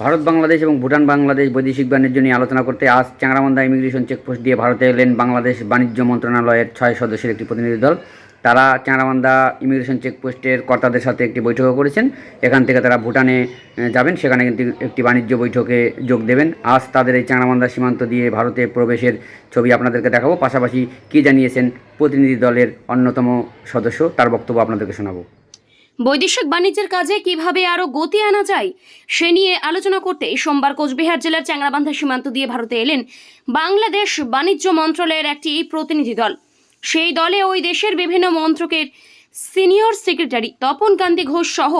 ভারত, বাংলাদেশ এবং ভুটান, বাংলাদেশ বৈদেশিক বাণিজ্য নিয়ে আলোচনা করতে আজ চাংরামান্দা ইমিগ্রেশন চেকপোস্ট দিয়ে ভারতে এলেন বাংলাদেশ বাণিজ্য মন্ত্রণালয়ের ছয় সদস্যের একটি প্রতিনিধি দল। তারা চাংরামান্দা ইমিগ্রেশন চেকপোস্টের কর্তাদের সাথে একটি বৈঠকও করেছেন। এখান থেকে তারা ভুটানে যাবেন। সেখানে কিন্তু একটি বাণিজ্য বৈঠকে যোগ দেবেন। আজ তাদের এই চাংরামান্দা সীমান্ত দিয়ে ভারতে প্রবেশের ছবি আপনাদেরকে দেখাবো। পাশাপাশি কী জানিয়েছেন প্রতিনিধি দলের অন্যতম সদস্য, তার বক্তব্য আপনাদেরকে শোনাবো। বৈদেশিক বাণিজ্যের কাজে কীভাবে আরও গতি আনা যায়, সে নিয়ে আলোচনা করতে সোমবার কোচবিহার জেলার চ্যাংরাবান্ধা সীমান্ত দিয়ে ভারতে এলেন বাংলাদেশ বাণিজ্য মন্ত্রণালয়ের একটি প্রতিনিধি দল। সেই দলে ওই দেশের বিভিন্ন মন্ত্রকের সিনিয়র সেক্রেটারি তপন কান্তি ঘোষ সহ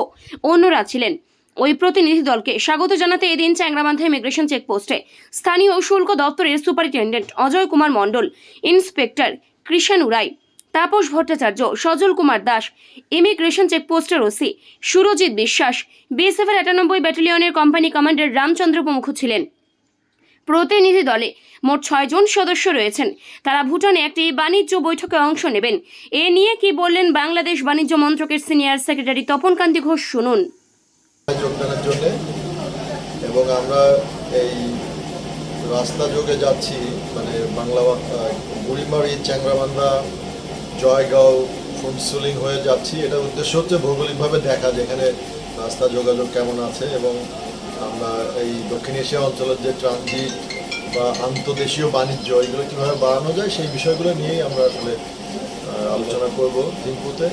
অন্যরা ছিলেন। ওই প্রতিনিধি দলকে স্বাগত জানাতে এদিন চ্যাংরাবান্ধা ইমিগ্রেশন চেকপোস্টে স্থানীয় শুল্ক দপ্তরের superintendent Ajay Kumar Mondal, inspector Krishanu Roy, Tapas Bhattacharya, Sajal Kumar Das, immigration চেকপোস্টের OC Surajit Biswas, বিএসএফের আটানব্বই ব্যাটালিয়নের কোম্পানি কমান্ডার রামচন্দ্র প্রমুখ ছিলেন। প্রতিনিধি দলে মোট ছয়জন সদস্য রয়েছেন। তারা ভুটানে একটি বাণিজ্য বৈঠকে অংশ নেবেন। এ নিয়ে কি বললেন বাংলাদেশ বাণিজ্য মন্ত্রকের সিনিয়র সেক্রেটারি তপন কান্তি ঘোষ, শুনুন। এবং আমরা এই রাস্তা যোগে যাচ্ছি মানে বাংলা বুড়িমারি, চ্যাংরাবান্ধা, জয়গাঁও, ফুনসুলিং হয়ে যাচ্ছি। এটার উদ্দেশ্য হচ্ছে ভৌগোলিকভাবে দেখা, যেখানে রাস্তা যোগাযোগ কেমন আছে এবং আমরা এই দক্ষিণ এশিয়া অঞ্চলের যে ট্রানজিট বা আন্তদেশীয় বাণিজ্য, এগুলো কীভাবে বাড়ানো যায় সেই বিষয়গুলো নিয়েই আমরা আসলে আলোচনা করব থিম্পুতে।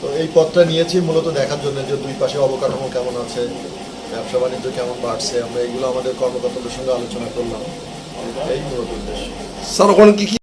তো এই পথটা নিয়েছি মূলত দেখার জন্য যে দুই পাশে অবকাঠামো কেমন আছে, ব্যবসা বাণিজ্য কেমন বাড়ছে, আমরা এগুলো আমাদের কর্মকর্তাদের সঙ্গে আলোচনা করলাম। এই মূলত উদ্দেশ্য। স্যার, ওখানে কি কি